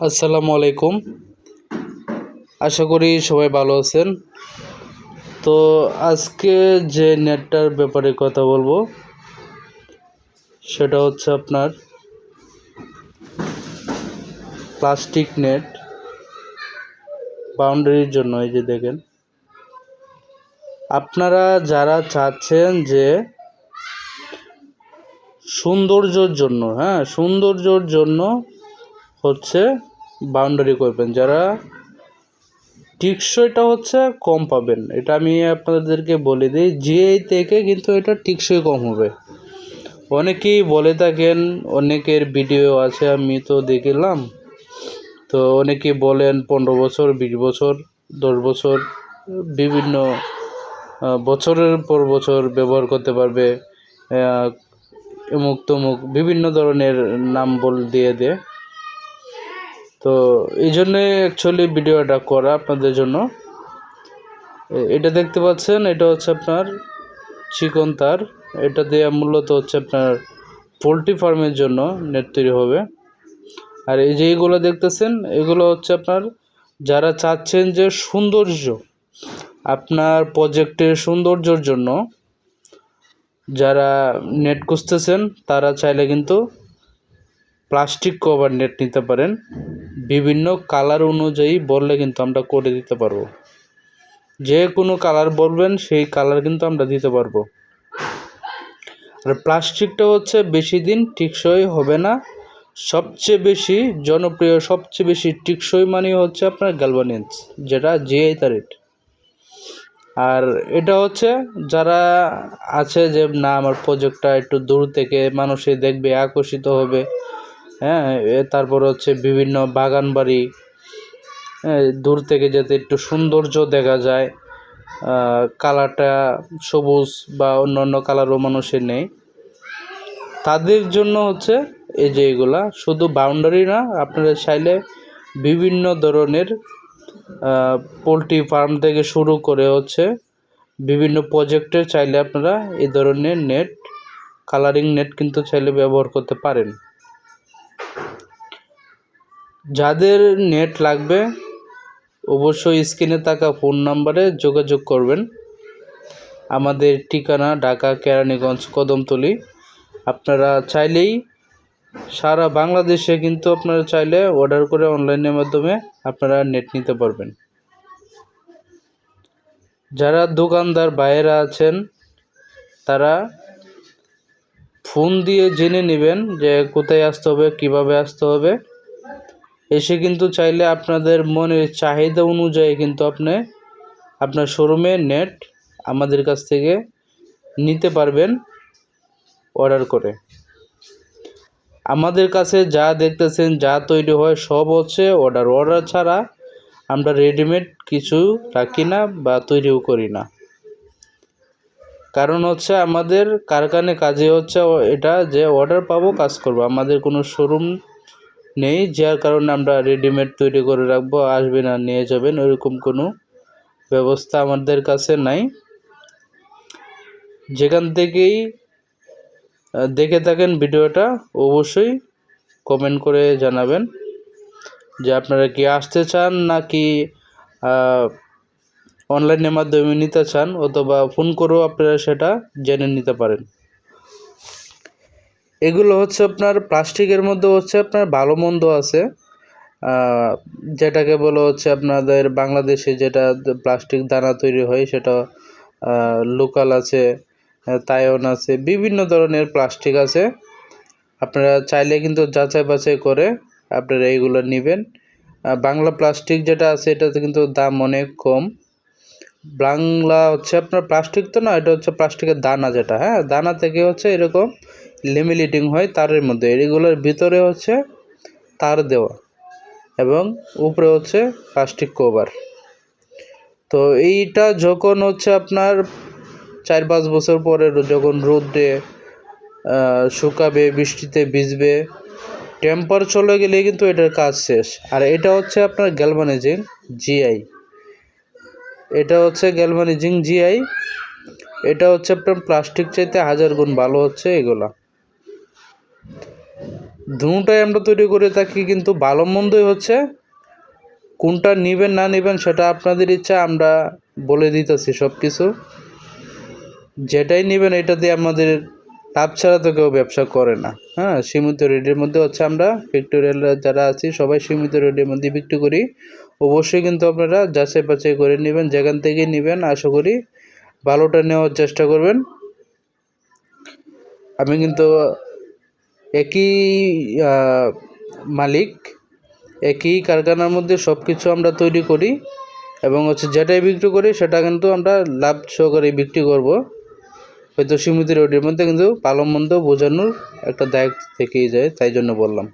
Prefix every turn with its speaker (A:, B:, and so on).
A: আসসালামু আলাইকুম। আশা করি সবাই ভালো আছেন। তো আজকে যে নেটটার ব্যাপারে কথা বলব, সেটা হচ্ছে আপনার প্লাস্টিক নেট বাউন্ডারির জন্য, এই যে দেখেন। আপনারা যারা চাচ্ছেন যে সৌন্দর্যর জন্য হ্যাঁ সৌন্দর্যর জন্য হচ্ছে বাউন্ডারি করবেন। যারা টিকসইটা হচ্ছে কম পাবেন। এটা আমি আপনাদেরকে বলে দিই জিআই থেকে কিন্তু এটা টিকসই কম হবে। অনেকেই বলে থাকেন, অনেকের ভিডিও আছে, আমি তো দেখলাম। তো অনেকে বলেন পনেরো বছর, বিশ বছর, দশ বছর, বিভিন্ন বছরের পর বছর ব্যবহার করতে পারবে অমুক তমুক বিভিন্ন ধরনের নাম বল দিয়ে দেয়। তো এই জন্যে অ্যাকচুয়ালি ভিডিওটা করা আপনাদের জন্য। এটা দেখতে পাচ্ছেন, এটা হচ্ছে আপনার চিকন তার। এটা দিয়ে মূলত হচ্ছে আপনার পোলট্রি ফার্মের জন্য নেট তৈরি হবে। আর এই যে এইগুলো দেখতেছেন, এগুলো হচ্ছে আপনার যারা চাচ্ছেন যে সৌন্দর্য, আপনার প্রজেক্টের সৌন্দর্যর জন্য যারা নেট খুঁজতেছেন, তারা চাইলে কিন্তু প্লাস্টিক কভার নেট নিতে পারেন। বিভিন্ন কালার অনুযায়ী বললে কিন্তু আমরা করে দিতে পারব। যে কোনো কালার বলবেন, সেই কালার কিন্তু আমরা দিতে পারব। আর প্লাস্টিকটা হচ্ছে বেশি দিন টিকসই হবে না। সবচেয়ে বেশি জনপ্রিয়, সবচেয়ে বেশি টিকসই মানে হচ্ছে আপনার গ্যালভানিন্স যেটা জিআই তারিট আর এটা হচ্ছে যারা আছে যে, না, আমার প্রজেক্টটা একটু দূর থেকে মানুষে দেখবে, আকর্ষিত হবে। হ্যাঁ তারপর হচ্ছে বিভিন্ন বাগান বাড়ি দূর থেকে যাতে একটু সৌন্দর্য দেখা যায় কালারটা সবুজ বা অন্য অন্য কালারও মানুষের নেই। তাদের জন্য হচ্ছে এই যে এগুলা, শুধু বাউন্ডারি না, আপনারা চাইলে বিভিন্ন ধরনের পোলট্রি ফার্ম থেকে শুরু করে হচ্ছে বিভিন্ন প্রজেক্টে চাইলে আপনারা এই ধরনের নেট কালারিং নেট কিন্তু চাইলে ব্যবহার করতে পারেন। যাদের নেট লাগবে, অবশ্যই স্ক্রিনে থাকা ফোন নাম্বারে যোগাযোগ করবেন। আমাদের ঠিকানা ঢাকা কেরানীগঞ্জ কদমতলি। আপনারা চাইলেই সারা বাংলাদেশে কিন্তু আপনারা চাইলে অর্ডার করে অনলাইনের মাধ্যমে আপনারা নেট নিতে পারবেন। যারা দোকানদার, বাইরে আছেন, তারা ফোন দিয়ে জেনে নেবেন যে কোথায় আসতে হবে, কীভাবে আসতে হবে। এসে কিন্তু চাইলে আপনাদের মনের চাহিদা অনুযায়ী কিন্তু আপনি আপনার শোরুমে নেট আমাদের কাছ থেকে নিতে পারবেন অর্ডার করে। আমাদের কাছে যা দেখতেছেন, যা তৈরি হয়, সব হচ্ছে অর্ডার। অর্ডার ছাড়া আমরা রেডিমেড কিছু রাখি না বা তৈরিও করি না। কারণ হচ্ছে আমাদের কারখানে কাজে হচ্ছে এটা যে অর্ডার পাবো, কাজ করব। আমাদের কোনো শোরুম নেই, যার কারণে আমরা রেডিমেড তৈরি করে রাখব আসবেন আর নিয়ে যাবেন ওইরকম কোনো ব্যবস্থা আমাদের কাছে নাই। যেখান থেকেই দেখে থাকেন ভিডিওটা, অবশ্যই কমেন্ট করে জানাবেন যে আপনারা কি আসতে চান নাকি অনলাইনের মাধ্যমে নিতে চান, অথবা ফোন করেও আপনারা সেটা জেনে নিতে পারেন। এগুলো হচ্ছে আপনার প্লাস্টিকের মধ্যে হচ্ছে আপনার ভালো মন্দ আছে। যেটাকে বলা হচ্ছে আপনাদের বাংলাদেশে যেটা প্লাস্টিক দানা তৈরি হয় সেটা লোকাল আছে তায়ন আছে, বিভিন্ন ধরনের প্লাস্টিক আছে। আপনারা চাইলে কিন্তু যাচাই বাছাই করে আপনারা এইগুলো নেবেন। বাংলা প্লাস্টিক যেটা আছে এটাতে কিন্তু দাম অনেক কম। বাংলা হচ্ছে আপনার প্লাস্টিক তো না, এটা হচ্ছে প্লাস্টিকের দানা যেটা হ্যাঁ? দানা থেকে হচ্ছে এরকম লেমিনেটিং হয় তারের মধ্যে। এগুলোর ভিতরে হচ্ছে তার দেওয়া এবং উপরে হচ্ছে প্লাস্টিক কভার তো এইটা যখন হচ্ছে আপনার চার পাঁচ বছর পরে যখন রোদে শুকাবে, বৃষ্টিতে ভিজবে টেম্পার চলে গেলে কিন্তু এটার কাজ শেষ। আর এটা হচ্ছে আপনার গ্যালভানাইজিং জিআই এটা হচ্ছে গ্যালভানাইজিং জিআই এটা হচ্ছে আপনার প্লাস্টিক চাইতে হাজার গুণ ভালো হচ্ছে এগুলা। দুটাই আমরা তৈরি করে থাকি, কিন্তু ভালো মন্দই হচ্ছে। কোনটা নেবেন, না নেবেন, সেটা আপনাদের ইচ্ছা, আমরা বলে দিতেছি সব কিছু যেটাই নেবেন, এটা দিয়ে আমাদের লাভ ছাড়া তো কেউ ব্যবসা করে না। হ্যাঁ সীমিত রেটের মধ্যে হচ্ছে আমরা ফ্যাক্টোরিয়াল যারা আছি, সবাই সীমিত রেটের মধ্যে বিক্রি করি। অবশ্যই কিন্তু আপনারা যাচাই বাছাই করে নেবেন, যেখান থেকে নেবেন, আশা করি ভালোটা নেওয়ার চেষ্টা করবেন। আমি কিন্তু একই মালিক, একই কারখানার মধ্যে সব কিছু আমরা তৈরি করি এবং হচ্ছে যেটাই বিক্রি করি সেটা কিন্তু আমরা লাভ সহকারে বিক্রি করব। হয়তো সীমিত রেটের মধ্যে কিন্তু ভালো মন্দ বোঝানোর একটা দায়িত্ব থেকেই যায়, তাই জন্য বললাম।